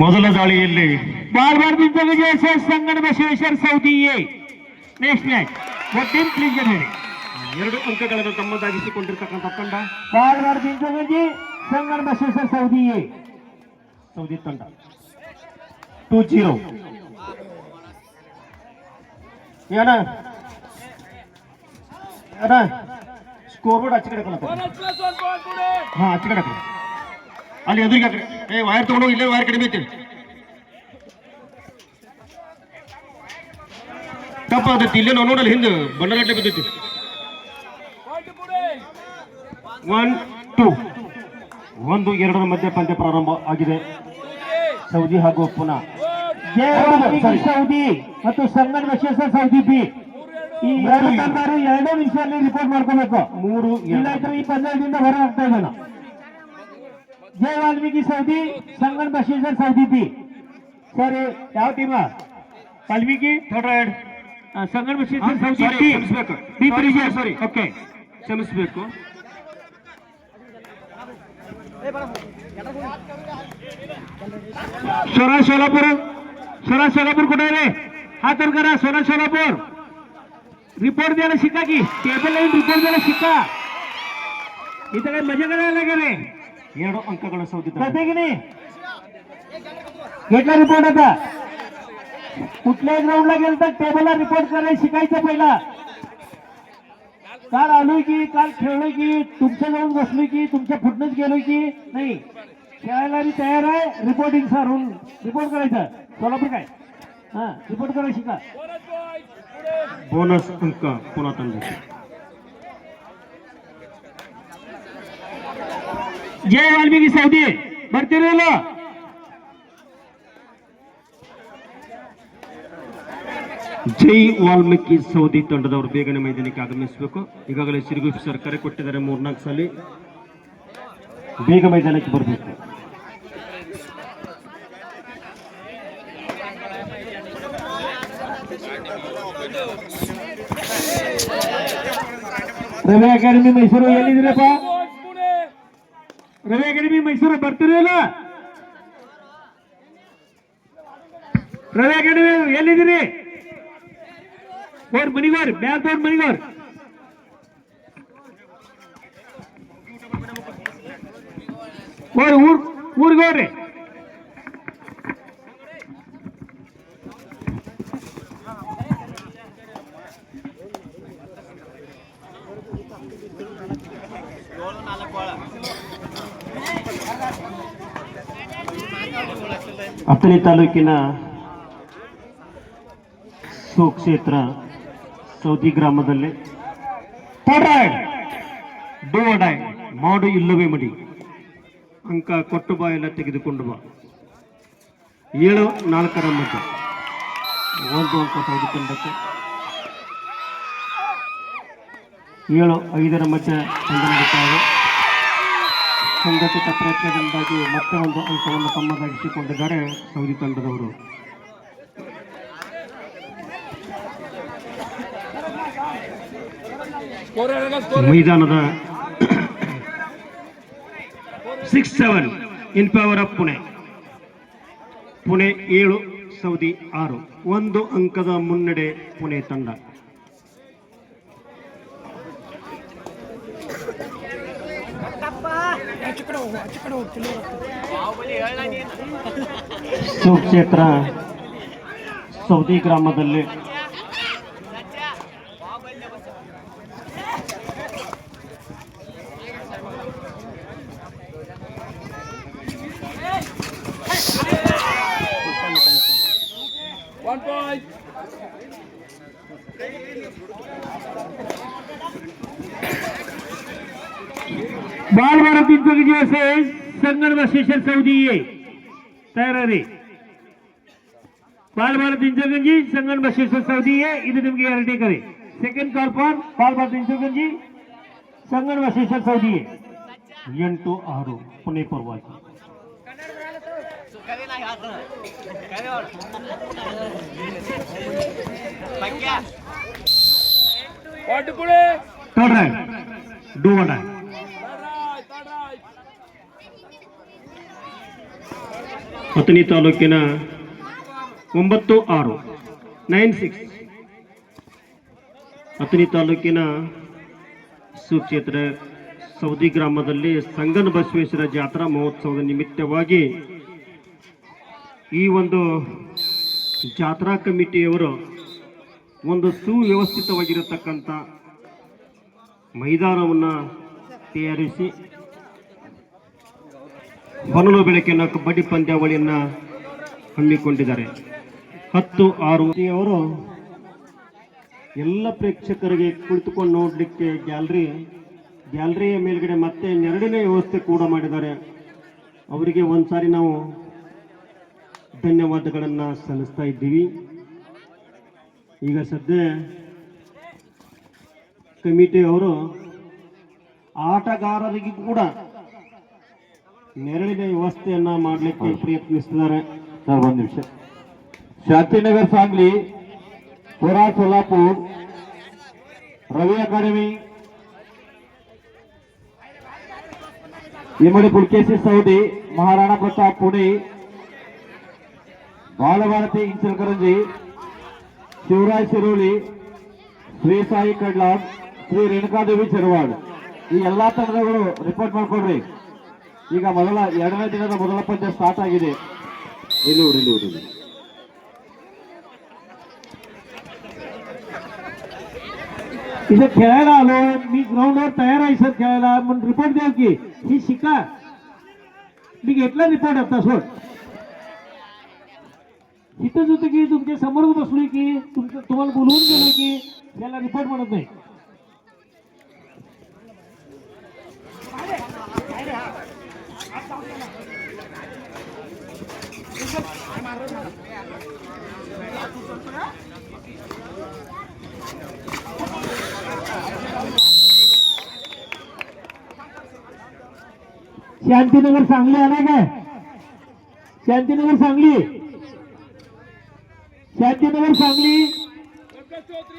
ಮೊದಲ ದಾಳಿಯಲ್ಲಿ ಬಾಲ್ಬಾರ್ದಿಂದ Vijaya sir Sangana Basaveshwara Soudi A next match team please ಹೇಳಿ ಎರಡು ಅಂಕಗಳನ್ನು ತಮ್ಮದಾಗಿಸಿಕೊಂಡಿರ್ತಕ್ಕಂಥ ತಂಡ ಬಾಲ್ಬಾರ್ದಿಂದ ವಿಜಯ Sanganna Basaveshwara Saudi A Saudi ತಂಡ ಟೂ ಜೀರೋ ಏನ ಏನ ಸ್ಕೋರ್ ಬೋರ್ಡ್ ಆಚೆ ಕಡೆ ಕೊಡಪ್ಪ. ಹಾ ಆಚೆ ಕಡೆ ಹಾಕ್ರಿ. ಅಲ್ಲಿ ಎದುರಿಗೆ ಏ ವೈರ್ ತಗೊಂಡು ಇಲ್ಲೇ ವೈರ್ ಕಡಿಮೆ ಐತಿ. ತಪ್ಪ ಅದೈತಿ ಇಲ್ಲೇ ನಾವು ನೋಡಲ್ಲ ಹಿಂದೆ ಬಣ್ಣಗಟ್ಟೆ ಬಿದ್ದೈತಿ. ಒನ್ ಟೂ ಒಂದು ಎರಡರ ಮಧ್ಯೆ ಪಂದ್ಯ ಪ್ರಾರಂಭ ಆಗಿದೆ. ಸೌದಿ ಹಾಗೂ ಪುನಃ ಸೌದಿ ಮತ್ತು ಸಂಗಣ ವಿಶೇಷ ಸೌದಿ. ಬಿ ಈ ಎರಡು ಎರಡನೇ ಎರಡೇ ನಿಮಿಷದಲ್ಲಿ ರಿಪೋರ್ಟ್ ಮಾಡ್ಕೋಬೇಕು ಮೂರು ಇಲ್ಲ. ಈ ಪಂದ್ಯದಿಂದ ಹೊರ ಆಗ್ತಾ ಇದ್ದಾನ. ಜಯ Valmiki Saudi Sanganna Basaveshwara Saudi B sir ಯಾವ ಟೀಮ ವಾಲ್ಮೀಕಿ ಥರ್ಡ್ ರೈಡ್ ಆ, ಸಂಗಣ ಬಸವೇಶ್ವರ ಹಾ, Saudi sorry, B ಕ್ಷಮಿಸ್ಬೇಕು. B Sorry, ಪ್ರಿಜೆ sorry, sorry. Okay ಕ್ಷಮಿಸಬೇಕು सोना सोलापूर सोना सोलापूर कुठे रे हात वर करा सोना सोलापूर रिपोर्ट द्यायला शिका की टेबल लावून रिपोर्ट द्यायला शिका इथं काय मजा करायला का रे ಎರಡು ಅಂಕಗಳ ಸೌದಿ ತಂಡ. कळते की नाही घेतला रिपोर्ट आता कुठल्याही ग्राउंडला गेलं तर टेबलला रिपोर्ट करायला शिकायचं पहिला काल आलोय की काल खेळलोय की तुमच्या जाऊन बसलोय की तुमच्या फुटणच गेलोय की नाही खेळायला मी तयार आहे रिपोर्टिंग सर रिपोर्ट करायचं सोलापूर काय हा रिपोर्ट करायला शिका ಬೋನಸ್ ಅಂಕ ಪುನಃ ಜಯ ವಾಲ್ಮೀಕಿ ಸೌದಿ. ಬರ್ತಿರಲಿಲ್ಲ ಜೈ ವಾಲ್ಮೀಕಿ ಸೌದಿ ತಂಡದವರು ಬೇಗನೆ ಮೈದಾನಕ್ಕೆ ಆಗಮಿಸಬೇಕು. ಈಗಾಗಲೇ ಸಿರುಗುಪ್ಪಿ ಸರ್ಕಾರ ಕೊಟ್ಟಿದ್ದಾರೆ ಮೂರ್ನಾಲ್ಕು ಸಲ. ಬೇಗ ಮೈದಾನಕ್ಕೆ ಬರಬೇಕು. ರವಿ ಅಕಾಡೆಮಿ ಮೈಸೂರು ಎಲ್ಲಿದ್ದೀರಪ್ಪ? ರವಿ ಅಕಾಡೆಮಿ ಮೈಸೂರು ಬರ್ತಿರಲ್ಲ ರವಿ ಅಕಾಡೆಮಿ ಎಲ್ಲಿದ್ದೀರಿ? ಓರ್ ಮನಿಗೋರ್ ಬ್ಯಾಕ್ ತಗೊಂಡ್ ಮನಿಗೋರ್? ಓರ್ ಊರ್, ಊರಿಗೆ ಅಥಣಿ ತಾಲೂಕಿನ ಸುಕ್ಷೇತ್ರ ಸೌದಿ ಗ್ರಾಮದಲ್ಲಿ ಡೋಡಾಯ್ ಮಾಡು ಇಲ್ಲವೇ ಮಡಿ. ಅಂಕ ಕೊಟ್ಟು ಬಾ ಎಲ್ಲ ತೆಗೆದುಕೊಂಡು ಬಾ. ಏಳು, ನಾಲ್ಕರ ಮಧ್ಯ. ಒಂದು ಅಂಕ ತೆಗೆದುಕೊಂಡಕ್ಕೆ. ಏಳು, ಐದರ ಮಧ್ಯ ನಡೀತಾವೆ ಸಂಘಟಿತ ಪ್ರಯತ್ನದಿಂದಾಗಿ ಮತ್ತೆ ಒಂದು ಅಂಕವನ್ನು ತಮ್ಮದಾಗಿಸಿಕೊಂಡಿದ್ದಾರೆ ಸೌದಿ ತಂಡದವರು. ಮೈದಾನದ six seven in power of Pune Pune ಏಳು, ಸೌದಿ ಆರು. ಒಂದು ಅಂಕದ ಮುನ್ನಡೆ ಪುಣೆ ತಂಡ. ಸುಕ್ಷೇತ್ರ ಸೌದಿ ಗ್ರಾಮದಲ್ಲಿ बाल भारत युद्ध विजय असेल संगण बसवेश्वर सौदी ये ತಯಾರಿ ಬಾಲ್ ಭಾರತ್ ಇಂಚಗಂಜಿ ಸಂಗನ್ ಬಸವೇಶ್ವರ ಸೌದಿ ये ಇದು ನಿಮಗೆ ಗ್ಯಾರಂಟಿ ಕರೆ second call for Bal Bharat Inchaganji Sangan Basaveshwara Soudi ये ಎಂಟು ಆರು ಪುಣೆ ಪರವಾಗಿ Point to Pune. Third raid do one Athani ತಾಲೂಕಿನ ಒಂಬತ್ತು ಆರು, ನೈನ್ ಸಿಕ್ಸ್. ಅಥಣಿ ತಾಲೂಕಿನ ಸುಕ್ಷೇತ್ರ ಸೌದಿ ಗ್ರಾಮದಲ್ಲಿ ಸಂಗನ ಬಸವೇಶ್ವರ ಜಾತ್ರಾ ಮಹೋತ್ಸವದ ನಿಮಿತ್ತವಾಗಿ ಈ ಒಂದು ಜಾತ್ರಾ ಕಮಿಟಿಯವರು ಒಂದು ಸುವ್ಯವಸ್ಥಿತವಾಗಿರತಕ್ಕಂಥ ಮೈದಾನವನ್ನು ತಯಾರಿಸಿ ಹೊನಲು ಬೆಳಕಿನ ಕಬಡ್ಡಿ ಪಂದ್ಯಾವಳಿಯನ್ನು ಹಮ್ಮಿಕೊಂಡಿದ್ದಾರೆ. ಹತ್ತು, ಆರು ಅವರು ಎಲ್ಲ ಪ್ರೇಕ್ಷಕರಿಗೆ ಕುಳಿತುಕೊಂಡು ನೋಡಲಿಕ್ಕೆ ಗ್ಯಾಲರಿ, ಗ್ಯಾಲರಿಯ ಮೇಲ್ಗಡೆ ಮತ್ತೆ ನೆರಡನೇ ವ್ಯವಸ್ಥೆ ಕೂಡ ಮಾಡಿದ್ದಾರೆ. ಅವರಿಗೆ ಒಂದ್ಸಾರಿ ನಾವು ಧನ್ಯವಾದಗಳನ್ನು ಸಲ್ಲಿಸ್ತಾ ಇದ್ದೀವಿ. ಈಗ ಸದ್ಯ ಕಮಿಟಿಯವರು ಆಟಗಾರರಿಗೂ ಕೂಡ ನೆರಳಿನ ವ್ಯವಸ್ಥೆಯನ್ನ ಮಾಡಲಿಕ್ಕೆ ಪ್ರಯತ್ನಿಸಿದ್ದಾರೆ ಸರ್ ಒಂದು ನಿಮಿಷ ಶಾಂತಿನಗರ್ ಸಾಂಗ್ಲಿ ಪುರಾ ಸೊಲ್ಲಾಪುರ್ ರವಿ ಅಕಾಡೆಮಿ ಇಮ್ಮಡಿ ಪುಲ್ಕೇಶಿ ಸೌದಿ ಮಹಾರಾಣಾ ಪ್ರತಾಪ್ ಪುಣೆ ಬಾಲಭಾರತಿ ಇಂಚಲ್ಕರಂಜಿ ಶಿವರಾಜ್ ಸಿರೋಳಿ ಶ್ರೀ ಸಾಯಿ ಕಡ್ಲಾಡ್ ಶ್ರೀ ರೇಣುಕಾದೇವಿ ಚೆರವಾಡ್ ಈ ಎಲ್ಲಾ ತಂಡಗಳು ರಿಪೋರ್ಟ್ ಮಾಡ್ಕೊಡ್ರಿ ಈಗ ಮೊದಲ ಎರಡನೇ ದಿನದ ಮೊದಲ ಪಂದ್ಯ ಸ್ಟಾರ್ಟ್ ಆಗಿದೆ ಇಲ್ಲಿ ಊರು, ಇಲ್ಲಿ ಊರು, ಇಲ್ಲಿ इथं खेळायला आलो मी ग्राउंडवर तयार आहे सर खेळायला म्हणून रिपोर्ट द्या की ही शिका मी घेतला रिपोर्ट आता सोड इथंच होतं की तुमच्या समोर बसलोय की तुमचं तुम्हाला बोलवून गेलो की त्याला रिपोर्ट म्हणत नाही ಶಾಂತಿನಗರ್ सांगली आला काय शांतीनगर सांगली ಶಾಂತಿನಗರ್ सांगली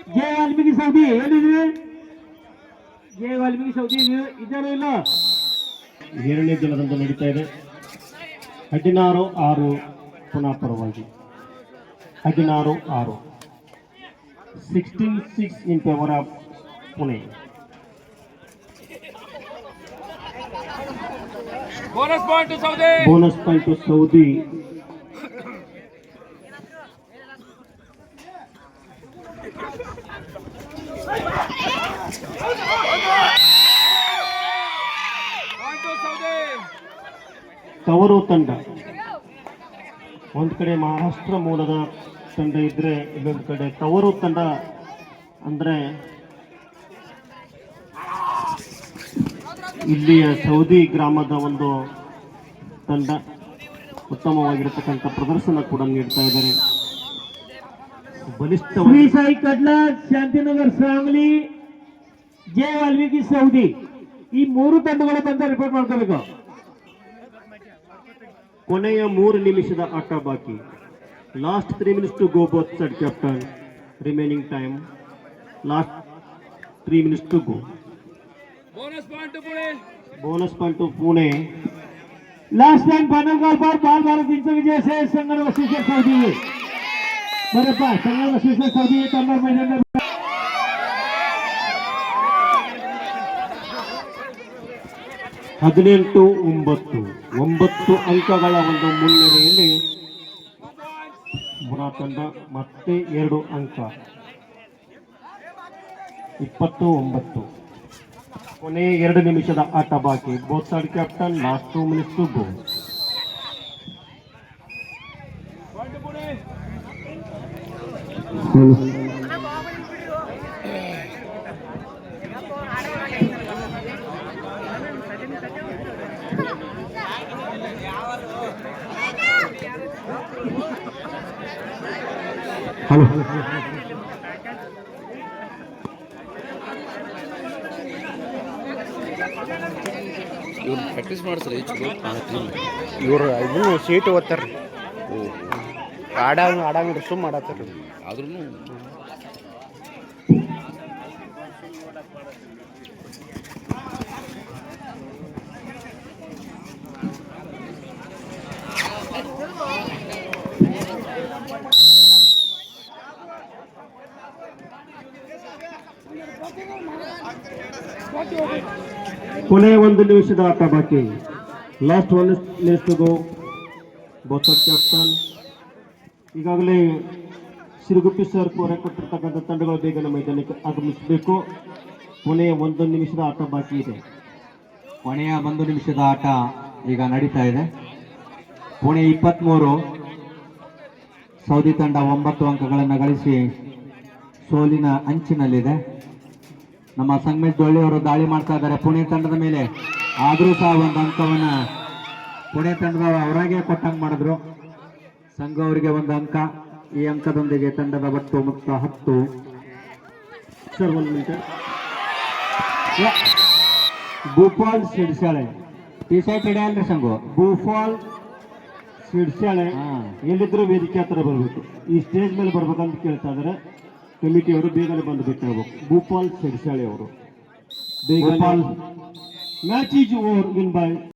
ಜಯ ವಾಲ್ಮೀಕಿ ಸೌದಿ ಏನಿದ್ರಿ ಜಯ ವಾಲ್ಮೀಕಿ ಸೌದಿ ಇದ್ದಾರೆ ಇಲ್ಲ ಎರಡನೇ ದಿನದಂದು ನಡೀತಾ ಇದೆ ಹದಿನಾರು ಆರು ಪುನಃ ಪರವಾಗಿ ಹದಿನಾರು ಆರು sixteen six in favour of Pune bonus point Soudi bonus point Soudi point Soudi ತವರು ತಂಡ ಒಂದು ಕಡೆ ಮಹಾರಾಷ್ಟ್ರ ಮೂಲದ ತಂಡ ಇದ್ದರೆ ಇನ್ನೊಂದು ಕಡೆ ತವರು ತಂಡ ಅಂದರೆ ಇಲ್ಲಿಯ ಸೌದಿ ಗ್ರಾಮದ ಒಂದು ತಂಡ ಉತ್ತಮವಾಗಿರತಕ್ಕಂಥ ಪ್ರದರ್ಶನ ಕೂಡ ನೀಡ್ತಾ ಇದ್ದಾರೆ. ಬಲಿಷ್ಠ ಸಾಯಿ ಶಾಂತಿನಗರ್ ಸಾಂಗ್ಲಿ ಜಯ ಅಲ್ವಿಕಿ ಸೌದಿ. ಈ ಮೂರು ತಂಡಗಳು ಅಂತ ರಿಪೋರ್ಟ್ ಮಾಡ್ಕೋಬೇಕು. ಕೊನೆಯ ಮೂರು ನಿಮಿಷದ ಆಟ ಬಾಕಿ last three minutes to go both side captain remaining time last three minutes to go bonus point Pune bonus point to Pune last time final call पर बाल भारत इंच विजय से संगम वशिष्ठ सौदी बरं पा संगम वशिष्ठ सौदी कन्नड मैदान ಹದಿನೆಂಟು, ಒಂಬತ್ತು. ಒಂಬತ್ತು ಅಂಕಗಳ ಒಂದು ಮುನ್ನಡೆಯಲ್ಲಿ ಪುನಃ ತಂಡ ಮತ್ತೆ ಎರಡು ಅಂಕ. ಇಪ್ಪತ್ತು, ಒಂಬತ್ತು. ಕೊನೆ ಎರಡು ನಿಮಿಷದ ಆಟ ಬಾಕಿ. Both side captain last two minutes to go hello. ಇವ್ರು ಪ್ರಾಕ್ಟೀಸ್ ಮಾಡ್ತಾರೆ ಚಲೋ ಇವರು ಇವ್ರು ಇದನ್ನು ಸೀಟ್ ಓದ್ತಾರ್ರಿ ಆಡಂಗ್ ಆಡಂಗ್ ಸುಮ್ ಮಾಡತ್ತಾರ. ಆದ್ರೂ ಕೊನೆಯ ಒಂದು ನಿಮಿಷದ ಆಟ ಬಾಕಿ. Last one minute to go ಬೋಸರ್ captain ಈಗಾಗಲೇ ಸಿರುಗುಪ್ಪಿ ಸರ್ ಕೋರೆ ಕೊಟ್ಟಿರ್ತಕ್ಕಂಥ ತಂಡಗಳು ಬೇಗನೆ ಮೈದಾನಕ್ಕೆ ಆಗಮಿಸಬೇಕು. ಕೊನೆಯ ಒಂದು ನಿಮಿಷದ ಆಟ ಬಾಕಿ ಇದೆ. ಕೊನೆಯ ಒಂದು ನಿಮಿಷದ ಆಟ ಈಗ ನಡೀತಾ ಇದೆ. ಪುಣೆ ಇಪ್ಪತ್ತ್ಮೂರು ಸೌದಿ ತಂಡ ಒಂಬತ್ತು ಅಂಕಗಳನ್ನು ಗಳಿಸಿ ಸೋಲಿನ ಅಂಚಿನಲ್ಲಿದೆ. ನಮ್ಮ ಸಂಗಮೇಶ್ ಜೊಳ್ಳಿ ಅವರು ದಾಳಿ ಮಾಡ್ತಾ ಇದ್ದಾರೆ. ಪುಣೆ ತಂಡದ ಮೇಲೆ ಆದರೂ ಸಹ ಒಂದು ಅಂಕವನ್ನು ಪುಣೆ ತಂಡದ ಅವರಾಗೆ ಕೊಟ್ಟಂಗೆ ಮಾಡಿದ್ರು. ಸಂಘ ಅವರಿಗೆ ಒಂದು ಅಂಕ. ಈ ಅಂಕದೊಂದಿಗೆ ತಂಡದ ಒಟ್ಟು ಮುಕ್ತ ಹತ್ತು. ಸರ್ ಒಂದು meter Bhupal Sidsale T shirt ಇಡ ಸಂಘು? ಭೂಪಾಲ್ ಸಿಡ್ಸಾಳೆ ಹಾ. ಎಲ್ಲಿದ್ರು ವೇದಿಕೆ ಹತ್ರ ಬರಬೇಕು. ಈ ಸ್ಟೇಜ್ ಮೇಲೆ ಬರ್ಬೇಕಂತ ಕೇಳ್ತಾ ಇದಾರೆ ಕಮಿಟಿಯವರು ಬೇಗನೆ ಬಂದು ಭೇಟಿಯಾಗಬೇಕು ಭೂಪಾಲ್ ಸಿಡ್ಸಾಳೆ ಅವರು. Bhupal. Match is over. Win by